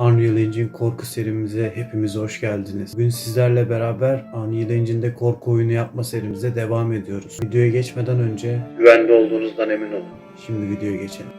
Unreal Engine korku serimize hepimiz hoş geldiniz. Bugün sizlerle beraber Unreal Engine'de korku oyunu yapma serimize devam ediyoruz. Videoya geçmeden önce güvende olduğunuzdan emin olun. Şimdi videoya geçelim.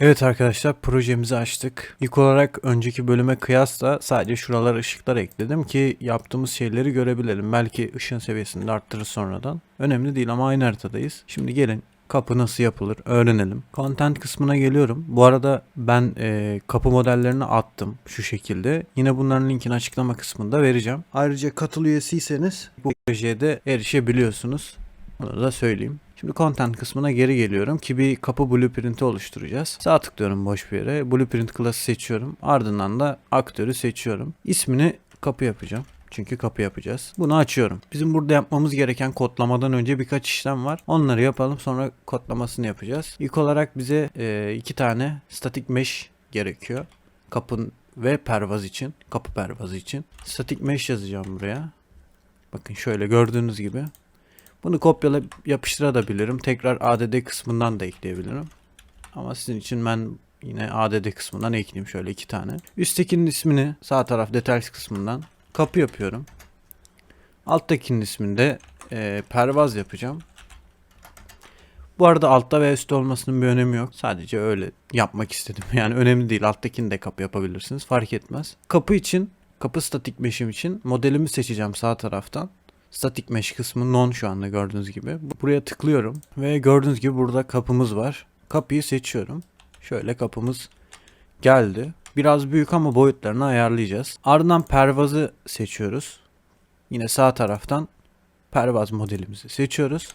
Evet arkadaşlar projemizi açtık. İlk olarak önceki bölüme kıyasla sadece şuralara ışıklar ekledim ki yaptığımız şeyleri görebilelim. Belki ışın seviyesini de arttırır sonradan. Önemli değil ama aynı haritadayız. Şimdi gelin kapı nasıl yapılır öğrenelim. Content kısmına geliyorum. Bu arada ben e, kapı modellerini attım şu şekilde. Yine bunların linkini açıklama kısmında vereceğim. Ayrıca katıl üyesiyseniz bu projeye de erişebiliyorsunuz. Bunu da söyleyeyim. Şimdi content kısmına geri geliyorum ki bir kapı blueprint'i oluşturacağız. Sağ tıklıyorum boş bir yere. Blueprint class'ı seçiyorum. Ardından da aktörü seçiyorum. İsmini kapı yapacağım. Çünkü kapı yapacağız. Bunu açıyorum. Bizim burada yapmamız gereken kodlamadan önce birkaç işlem var. Onları yapalım sonra kodlamasını yapacağız. İlk olarak bize e, iki tane static mesh gerekiyor. Kapın ve pervaz için. Kapı pervazı için. Static mesh yazacağım buraya. Bakın şöyle gördüğünüz gibi. Bunu kopyalayıp yapıştırabilirim. Tekrar add kısmından da ekleyebilirim. Ama sizin için ben yine add kısmından ekleyeyim şöyle iki tane. Üsttekinin ismini sağ taraf details kısmından kapı yapıyorum. Alttakinin ismini de e, pervaz yapacağım. Bu arada altta ve üstte olmasının bir önemi yok. Sadece öyle yapmak istedim. Yani önemli değil. Alttakini de kapı yapabilirsiniz. Fark etmez. Kapı için, kapı statik mesh'im için modelimi seçeceğim sağ taraftan. Static mesh kısmı non şu anda gördüğünüz gibi. Buraya tıklıyorum ve gördüğünüz gibi burada kapımız var. Kapıyı seçiyorum. Şöyle kapımız geldi. Biraz büyük ama boyutlarını ayarlayacağız. Ardından pervazı seçiyoruz. Yine sağ taraftan pervaz modelimizi seçiyoruz.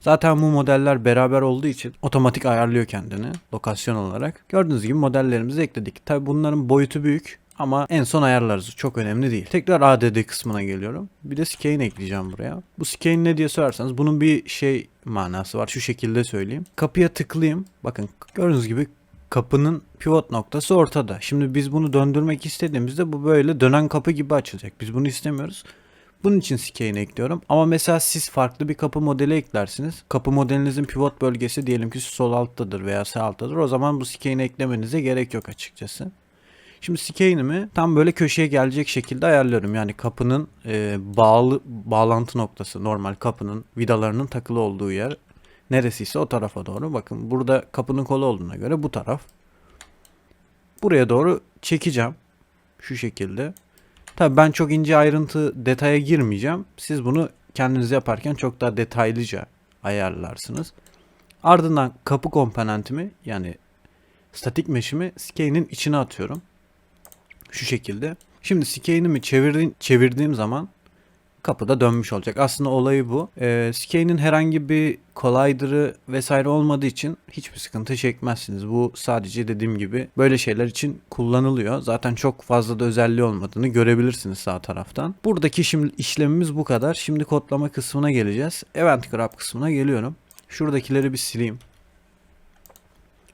Zaten bu modeller beraber olduğu için otomatik ayarlıyor kendini lokasyon olarak. Gördüğünüz gibi modellerimizi ekledik. Tabi bunların boyutu büyük ama en son ayarlarız. Çok önemli değil. Tekrar ADD kısmına geliyorum. Bir de scale ekleyeceğim buraya. Bu scale ne diye sorarsanız bunun bir şey manası var. Şu şekilde söyleyeyim. Kapıya tıklayayım. Bakın gördüğünüz gibi kapının pivot noktası ortada. Şimdi biz bunu döndürmek istediğimizde bu böyle dönen kapı gibi açılacak. Biz bunu istemiyoruz. Bunun için skein ekliyorum. Ama mesela siz farklı bir kapı modeli eklersiniz. Kapı modelinizin pivot bölgesi diyelim ki sol alttadır veya sağ alttadır. O zaman bu skeini eklemenize gerek yok açıkçası. Şimdi skeinimi tam böyle köşeye gelecek şekilde ayarlıyorum. Yani kapının e, bağlı bağlantı noktası normal kapının vidalarının takılı olduğu yer neresiyse o tarafa doğru. Bakın burada kapının kolu olduğuna göre bu taraf. Buraya doğru çekeceğim. Şu şekilde. Tabii ben çok ince ayrıntı detaya girmeyeceğim. Siz bunu kendiniz yaparken çok daha detaylıca ayarlarsınız. Ardından kapı komponentimi yani statik mesh'imi skeinin içine atıyorum. Şu şekilde. Şimdi skeinimi çevirdiğim, çevirdiğim zaman kapıda dönmüş olacak. Aslında olayı bu. Ee, Skeinin herhangi bir collider'ı vesaire olmadığı için hiçbir sıkıntı çekmezsiniz. Bu sadece dediğim gibi böyle şeyler için kullanılıyor. Zaten çok fazla da özelliği olmadığını görebilirsiniz sağ taraftan. Buradaki şimdi işlemimiz bu kadar. Şimdi kodlama kısmına geleceğiz. Event grab kısmına geliyorum. Şuradakileri bir sileyim.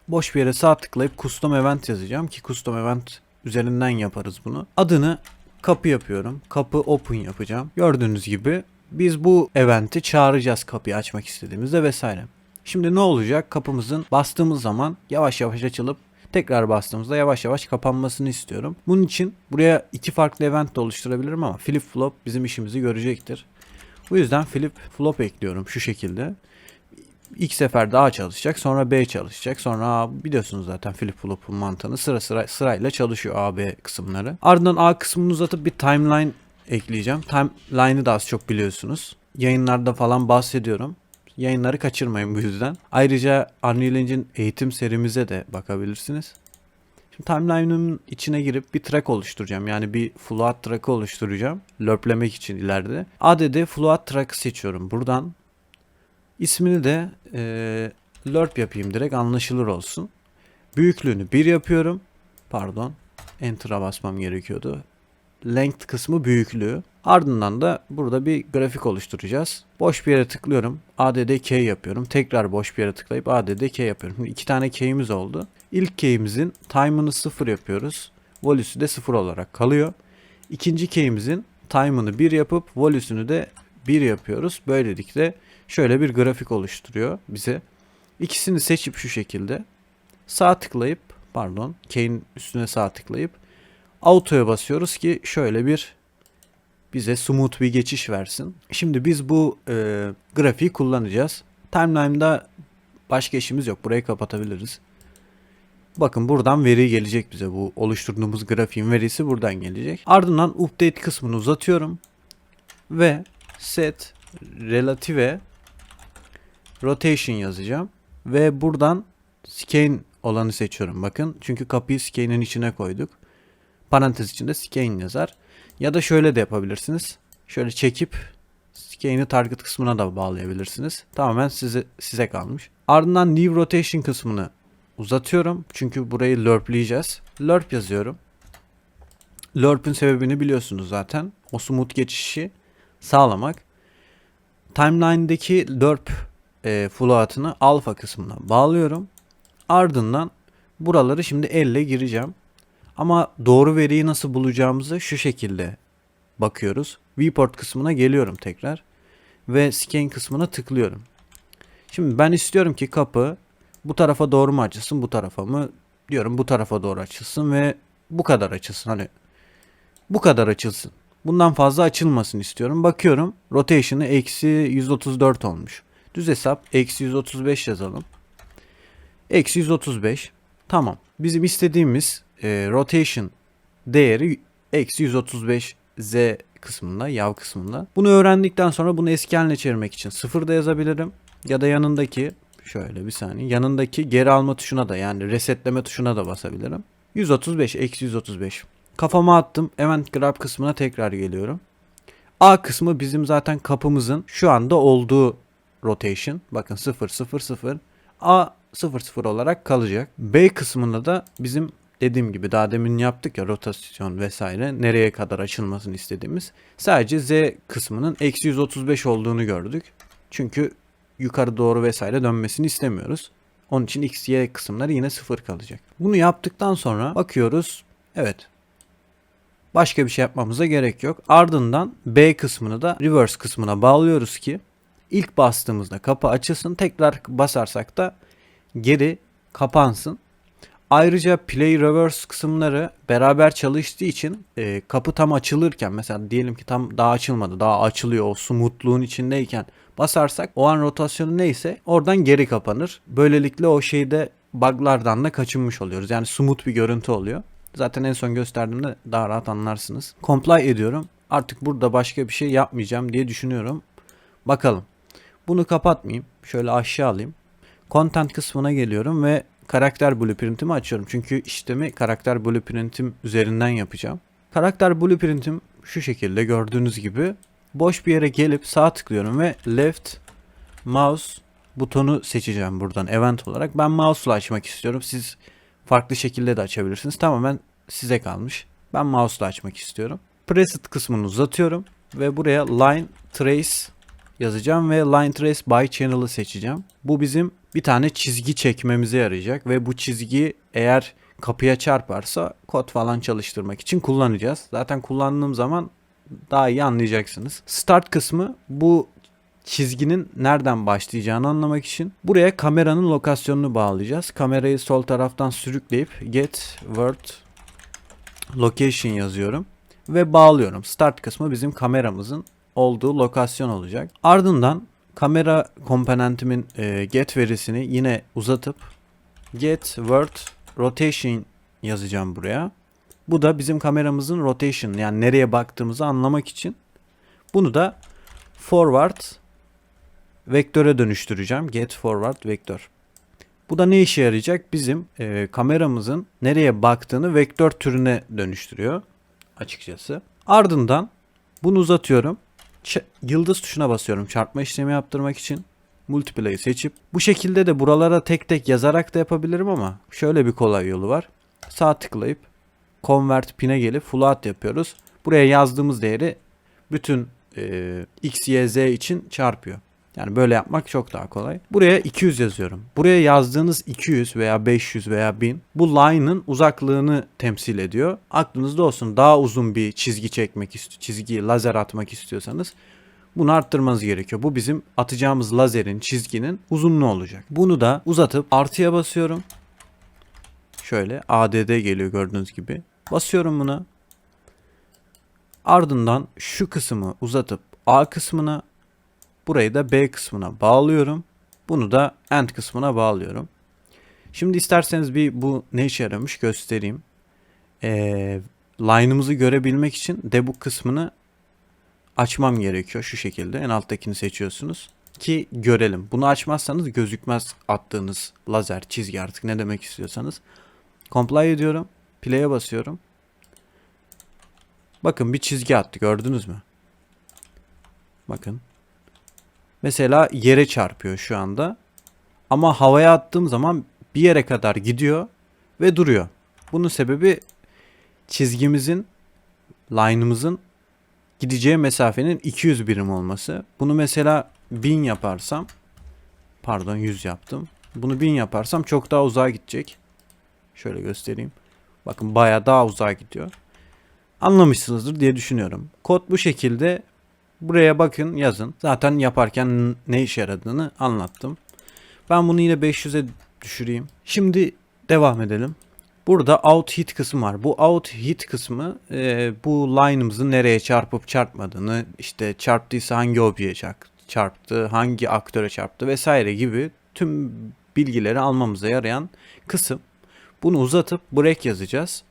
Boş bir yere sağ tıklayıp custom event yazacağım ki custom event üzerinden yaparız bunu. Adını kapı yapıyorum. Kapı open yapacağım. Gördüğünüz gibi biz bu eventi çağıracağız kapıyı açmak istediğimizde vesaire. Şimdi ne olacak? Kapımızın bastığımız zaman yavaş yavaş açılıp tekrar bastığımızda yavaş yavaş kapanmasını istiyorum. Bunun için buraya iki farklı event de oluşturabilirim ama flip flop bizim işimizi görecektir. Bu yüzden flip flop ekliyorum şu şekilde. İlk seferde A çalışacak, sonra B çalışacak, sonra A biliyorsunuz zaten flip flop'un mantığını sıra sıra sırayla çalışıyor A, B kısımları. Ardından A kısmını uzatıp bir timeline ekleyeceğim. Timeline'ı da az çok biliyorsunuz. Yayınlarda falan bahsediyorum. Yayınları kaçırmayın bu yüzden. Ayrıca Unreal Engine eğitim serimize de bakabilirsiniz. Şimdi timeline'ın içine girip bir track oluşturacağım. Yani bir float track'ı oluşturacağım. Lörplemek için ileride. ADD float track seçiyorum. Buradan İsmini de e, lerp yapayım direkt anlaşılır olsun. Büyüklüğünü 1 yapıyorum. Pardon. Enter'a basmam gerekiyordu. Length kısmı büyüklüğü. Ardından da burada bir grafik oluşturacağız. Boş bir yere tıklıyorum. ADD key yapıyorum. Tekrar boş bir yere tıklayıp ADD key yapıyorum. Şimdi iki tane key'imiz oldu. İlk key'imizin time'ını 0 yapıyoruz. Volüsü de 0 olarak kalıyor. İkinci key'imizin time'ını 1 yapıp volüsünü de 1 yapıyoruz. Böylelikle şöyle bir grafik oluşturuyor bize. İkisini seçip şu şekilde sağ tıklayıp pardon key'in üstüne sağ tıklayıp auto'ya basıyoruz ki şöyle bir bize smooth bir geçiş versin. Şimdi biz bu e, grafiği kullanacağız. Timeline'da başka işimiz yok. Burayı kapatabiliriz. Bakın buradan veri gelecek bize. Bu oluşturduğumuz grafiğin verisi buradan gelecek. Ardından update kısmını uzatıyorum. Ve set relative rotation yazacağım. Ve buradan skein olanı seçiyorum. Bakın çünkü kapıyı skeinin içine koyduk. Parantez içinde skein yazar. Ya da şöyle de yapabilirsiniz. Şöyle çekip skeini target kısmına da bağlayabilirsiniz. Tamamen size size kalmış. Ardından new rotation kısmını uzatıyorum. Çünkü burayı lerpleyeceğiz. Lerp yazıyorum. Lerp'ün sebebini biliyorsunuz zaten. O smooth geçişi sağlamak. Timeline'deki lerp e, float'ını alfa kısmına bağlıyorum. Ardından buraları şimdi elle gireceğim. Ama doğru veriyi nasıl bulacağımızı şu şekilde bakıyoruz. Viewport kısmına geliyorum tekrar. Ve scan kısmına tıklıyorum. Şimdi ben istiyorum ki kapı bu tarafa doğru mu açılsın bu tarafa mı? Diyorum bu tarafa doğru açılsın ve bu kadar açılsın. Hani bu kadar açılsın. Bundan fazla açılmasın istiyorum. Bakıyorum rotation'ı eksi 134 olmuş. Düz hesap eksi 135 yazalım. Eksi 135. Tamam. Bizim istediğimiz e, rotation değeri eksi 135 z kısmında, yav kısmında. Bunu öğrendikten sonra bunu eski haline çevirmek için sıfır da yazabilirim. Ya da yanındaki şöyle bir saniye yanındaki geri alma tuşuna da yani resetleme tuşuna da basabilirim. 135 eksi 135. Kafama attım. Event grab kısmına tekrar geliyorum. A kısmı bizim zaten kapımızın şu anda olduğu rotation. Bakın 0 0 0. A 0 0 olarak kalacak. B kısmında da bizim dediğim gibi daha demin yaptık ya rotasyon vesaire nereye kadar açılmasını istediğimiz. Sadece Z kısmının eksi 135 olduğunu gördük. Çünkü yukarı doğru vesaire dönmesini istemiyoruz. Onun için X, Y kısımları yine sıfır kalacak. Bunu yaptıktan sonra bakıyoruz. Evet. Başka bir şey yapmamıza gerek yok. Ardından B kısmını da reverse kısmına bağlıyoruz ki ilk bastığımızda kapı açılsın. Tekrar basarsak da geri kapansın. Ayrıca play reverse kısımları beraber çalıştığı için e, kapı tam açılırken mesela diyelim ki tam daha açılmadı daha açılıyor o smoothluğun içindeyken basarsak o an rotasyonu neyse oradan geri kapanır. Böylelikle o şeyde buglardan da kaçınmış oluyoruz. Yani smooth bir görüntü oluyor. Zaten en son gösterdiğimde daha rahat anlarsınız. Comply ediyorum. Artık burada başka bir şey yapmayacağım diye düşünüyorum. Bakalım. Bunu kapatmayayım. Şöyle aşağı alayım. Content kısmına geliyorum ve karakter blueprint'imi açıyorum. Çünkü işlemi karakter blueprint'im üzerinden yapacağım. Karakter blueprint'im şu şekilde gördüğünüz gibi boş bir yere gelip sağ tıklıyorum ve left mouse butonu seçeceğim buradan event olarak. Ben mouse'la açmak istiyorum. Siz farklı şekilde de açabilirsiniz. Tamamen size kalmış. Ben mouse'la açmak istiyorum. Preset kısmını uzatıyorum ve buraya line trace yazacağım ve line trace by channel'ı seçeceğim. Bu bizim bir tane çizgi çekmemize yarayacak ve bu çizgi eğer kapıya çarparsa kod falan çalıştırmak için kullanacağız. Zaten kullandığım zaman daha iyi anlayacaksınız. Start kısmı bu çizginin nereden başlayacağını anlamak için buraya kameranın lokasyonunu bağlayacağız. Kamerayı sol taraftan sürükleyip get word location yazıyorum ve bağlıyorum. Start kısmı bizim kameramızın olduğu lokasyon olacak. Ardından kamera komponentimin e, get verisini yine uzatıp get word rotation yazacağım buraya. Bu da bizim kameramızın rotation yani nereye baktığımızı anlamak için. Bunu da forward vektöre dönüştüreceğim. Get forward vektör. Bu da ne işe yarayacak? Bizim e, kameramızın nereye baktığını vektör türüne dönüştürüyor açıkçası. Ardından bunu uzatıyorum. Yıldız tuşuna basıyorum çarpma işlemi yaptırmak için. Multiplay'i seçip bu şekilde de buralara tek tek yazarak da yapabilirim ama şöyle bir kolay yolu var. Sağ tıklayıp convert pin'e gelip float yapıyoruz. Buraya yazdığımız değeri bütün e, x, y, z için çarpıyor. Yani böyle yapmak çok daha kolay. Buraya 200 yazıyorum. Buraya yazdığınız 200 veya 500 veya 1000 bu line'ın uzaklığını temsil ediyor. Aklınızda olsun daha uzun bir çizgi çekmek istiyor, çizgi lazer atmak istiyorsanız bunu arttırmanız gerekiyor. Bu bizim atacağımız lazerin, çizginin uzunluğu olacak. Bunu da uzatıp artıya basıyorum. Şöyle ADD geliyor gördüğünüz gibi. Basıyorum buna. Ardından şu kısmı uzatıp A kısmına burayı da B kısmına bağlıyorum. Bunu da end kısmına bağlıyorum. Şimdi isterseniz bir bu ne işe yaramış göstereyim. Ee, line'ımızı görebilmek için debug kısmını açmam gerekiyor şu şekilde. En alttakini seçiyorsunuz ki görelim. Bunu açmazsanız gözükmez attığınız lazer, çizgi artık ne demek istiyorsanız. Comply ediyorum. Play'e basıyorum. Bakın bir çizgi attı gördünüz mü? Bakın. Mesela yere çarpıyor şu anda. Ama havaya attığım zaman bir yere kadar gidiyor ve duruyor. Bunun sebebi çizgimizin, line'ımızın gideceği mesafenin 200 birim olması. Bunu mesela 1000 yaparsam pardon 100 yaptım. Bunu 1000 yaparsam çok daha uzağa gidecek. Şöyle göstereyim. Bakın baya daha uzağa gidiyor. Anlamışsınızdır diye düşünüyorum. Kod bu şekilde. Buraya bakın yazın. Zaten yaparken ne işe yaradığını anlattım. Ben bunu yine 500'e düşüreyim. Şimdi devam edelim. Burada out hit kısmı var. Bu out hit kısmı e, bu line'ımızın nereye çarpıp çarpmadığını, işte çarptıysa hangi objeye çarptı, hangi aktöre çarptı vesaire gibi tüm bilgileri almamıza yarayan kısım. Bunu uzatıp break yazacağız.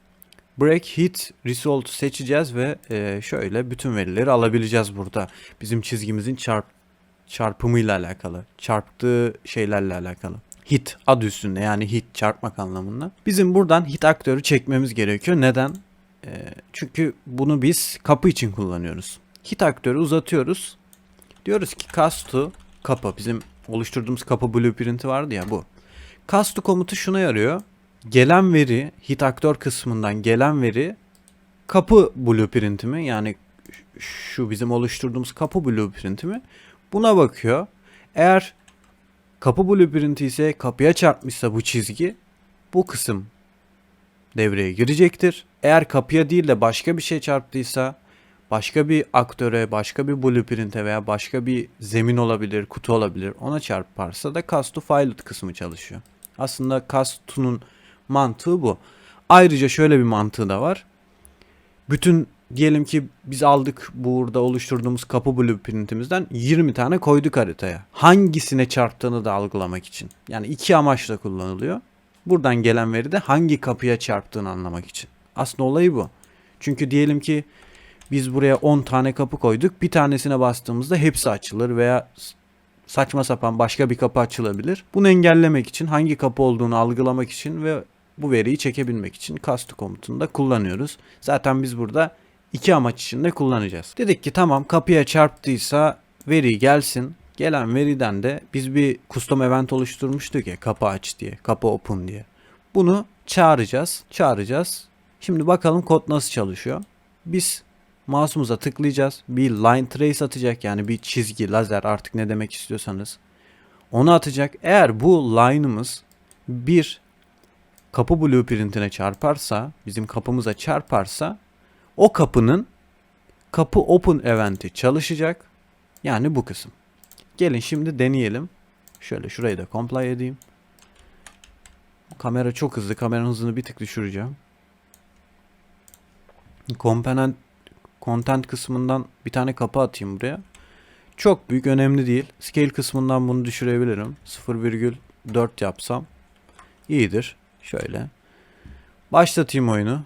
Break hit result seçeceğiz ve e, şöyle bütün verileri alabileceğiz burada. Bizim çizgimizin çarp çarpımıyla alakalı, çarptığı şeylerle alakalı. Hit adı üstünde yani hit çarpmak anlamında. Bizim buradan hit aktörü çekmemiz gerekiyor. Neden? E, çünkü bunu biz kapı için kullanıyoruz. Hit aktörü uzatıyoruz. Diyoruz ki cast to kapı. Bizim oluşturduğumuz kapı blueprint'i vardı ya bu. Cast to komutu şuna yarıyor gelen veri hit aktör kısmından gelen veri kapı blueprint'i mi yani şu bizim oluşturduğumuz kapı blueprint'i mi buna bakıyor. Eğer kapı blueprint'i ise kapıya çarpmışsa bu çizgi bu kısım devreye girecektir. Eğer kapıya değil de başka bir şey çarptıysa başka bir aktöre, başka bir blueprint'e veya başka bir zemin olabilir, kutu olabilir ona çarparsa da cast to pilot kısmı çalışıyor. Aslında cast to'nun Mantığı bu. Ayrıca şöyle bir mantığı da var. Bütün diyelim ki biz aldık burada oluşturduğumuz kapı blueprintimizden 20 tane koyduk haritaya. Hangisine çarptığını da algılamak için. Yani iki amaçla kullanılıyor. Buradan gelen veri de hangi kapıya çarptığını anlamak için. Aslında olayı bu. Çünkü diyelim ki biz buraya 10 tane kapı koyduk. Bir tanesine bastığımızda hepsi açılır veya saçma sapan başka bir kapı açılabilir. Bunu engellemek için hangi kapı olduğunu algılamak için ve bu veriyi çekebilmek için cast komutunu da kullanıyoruz. Zaten biz burada iki amaç için de kullanacağız. Dedik ki tamam kapıya çarptıysa veri gelsin. Gelen veriden de biz bir custom event oluşturmuştuk ya kapı aç diye, kapı open diye. Bunu çağıracağız, çağıracağız. Şimdi bakalım kod nasıl çalışıyor. Biz mouse'umuza tıklayacağız. Bir line trace atacak yani bir çizgi, lazer artık ne demek istiyorsanız. Onu atacak. Eğer bu line'ımız bir kapı blueprint'ine çarparsa, bizim kapımıza çarparsa o kapının kapı open eventi çalışacak. Yani bu kısım. Gelin şimdi deneyelim. Şöyle şurayı da comply edeyim. Kamera çok hızlı. Kameranın hızını bir tık düşüreceğim. Component content kısmından bir tane kapı atayım buraya. Çok büyük önemli değil. Scale kısmından bunu düşürebilirim. 0,4 yapsam iyidir. Şöyle. Başlatayım oyunu.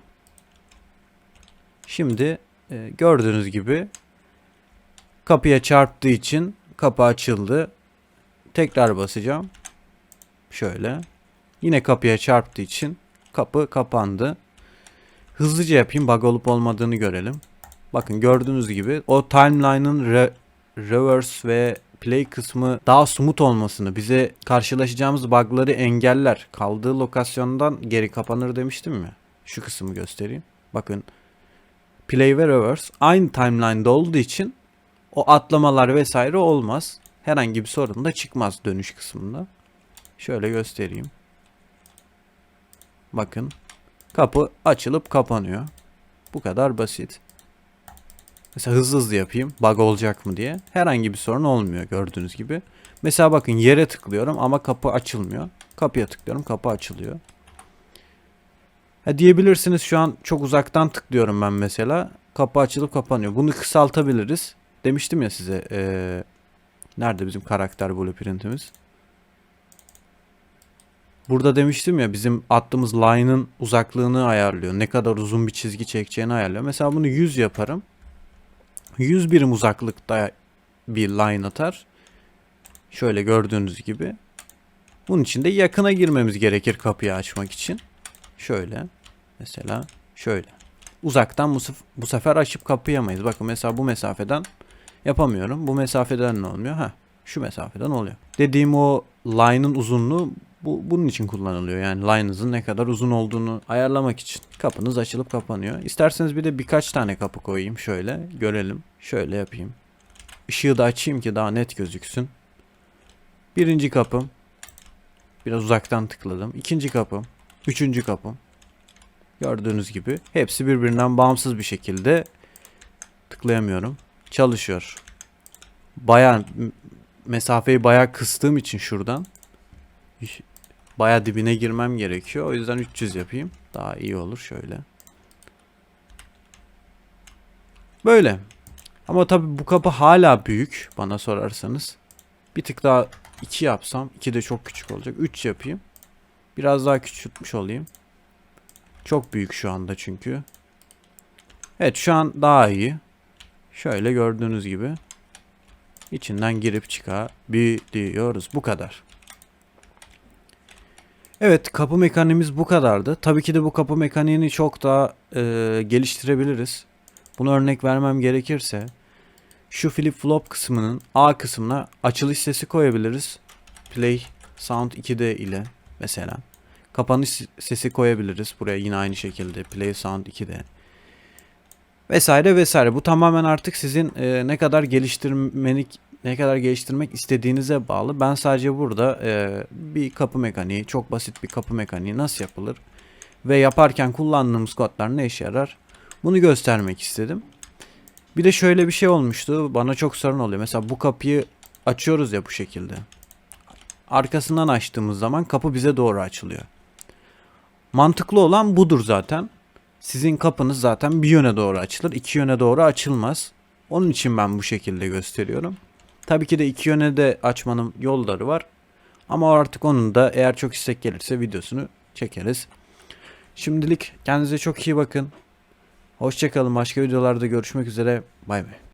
Şimdi e, gördüğünüz gibi kapıya çarptığı için kapı açıldı. Tekrar basacağım. Şöyle. Yine kapıya çarptığı için kapı kapandı. Hızlıca yapayım bug olup olmadığını görelim. Bakın gördüğünüz gibi o timeline'ın re reverse ve play kısmı daha smooth olmasını, bize karşılaşacağımız bug'ları engeller. Kaldığı lokasyondan geri kapanır demiştim mi? Şu kısmı göstereyim. Bakın play ve reverse aynı timeline'da olduğu için o atlamalar vesaire olmaz. Herhangi bir sorun da çıkmaz dönüş kısmında. Şöyle göstereyim. Bakın kapı açılıp kapanıyor. Bu kadar basit. Mesela hızlı hızlı yapayım. Bug olacak mı diye. Herhangi bir sorun olmuyor gördüğünüz gibi. Mesela bakın yere tıklıyorum ama kapı açılmıyor. Kapıya tıklıyorum kapı açılıyor. Ha diyebilirsiniz şu an çok uzaktan tıklıyorum ben mesela. Kapı açılıp kapanıyor. Bunu kısaltabiliriz. Demiştim ya size. eee, nerede bizim karakter blueprintimiz? Burada demiştim ya bizim attığımız line'ın uzaklığını ayarlıyor. Ne kadar uzun bir çizgi çekeceğini ayarlıyor. Mesela bunu 100 yaparım. 100 birim uzaklıkta bir line atar. Şöyle gördüğünüz gibi. Bunun için de yakına girmemiz gerekir kapıyı açmak için. Şöyle. Mesela şöyle. Uzaktan bu, bu sefer açıp kapayamayız. Bakın mesela bu mesafeden yapamıyorum. Bu mesafeden ne olmuyor? Ha, şu mesafeden oluyor. Dediğim o line'ın uzunluğu bu bunun için kullanılıyor. Yani line'ınızın ne kadar uzun olduğunu ayarlamak için. Kapınız açılıp kapanıyor. İsterseniz bir de birkaç tane kapı koyayım şöyle görelim. Şöyle yapayım. Işığı da açayım ki daha net gözüksün. Birinci kapım. Biraz uzaktan tıkladım. İkinci kapım. Üçüncü kapım. Gördüğünüz gibi hepsi birbirinden bağımsız bir şekilde tıklayamıyorum. Çalışıyor. Baya mesafeyi baya kıstığım için şuradan baya dibine girmem gerekiyor. O yüzden 300 yapayım. Daha iyi olur şöyle. Böyle. Ama tabi bu kapı hala büyük bana sorarsanız. Bir tık daha 2 yapsam 2 de çok küçük olacak. 3 yapayım. Biraz daha küçültmüş olayım. Çok büyük şu anda çünkü. Evet şu an daha iyi. Şöyle gördüğünüz gibi. içinden girip çıkabiliyoruz. Bu kadar. Evet kapı mekaniğimiz bu kadardı. Tabii ki de bu kapı mekaniğini çok daha e, geliştirebiliriz. Bunu örnek vermem gerekirse şu flip flop kısmının A kısmına açılış sesi koyabiliriz. Play sound 2D ile mesela. Kapanış sesi koyabiliriz. Buraya yine aynı şekilde play sound 2D. Vesaire vesaire. Bu tamamen artık sizin e, ne kadar geliştirmenik ne kadar geliştirmek istediğinize bağlı. Ben sadece burada e, bir kapı mekaniği, çok basit bir kapı mekaniği nasıl yapılır ve yaparken kullandığımız kodlar ne işe yarar bunu göstermek istedim. Bir de şöyle bir şey olmuştu. Bana çok sorun oluyor. Mesela bu kapıyı açıyoruz ya bu şekilde. Arkasından açtığımız zaman kapı bize doğru açılıyor. Mantıklı olan budur zaten. Sizin kapınız zaten bir yöne doğru açılır, iki yöne doğru açılmaz. Onun için ben bu şekilde gösteriyorum. Tabii ki de iki yöne de açmanın yolları var. Ama artık onun da eğer çok istek gelirse videosunu çekeriz. Şimdilik kendinize çok iyi bakın. Hoşçakalın. Başka videolarda görüşmek üzere. Bay bay.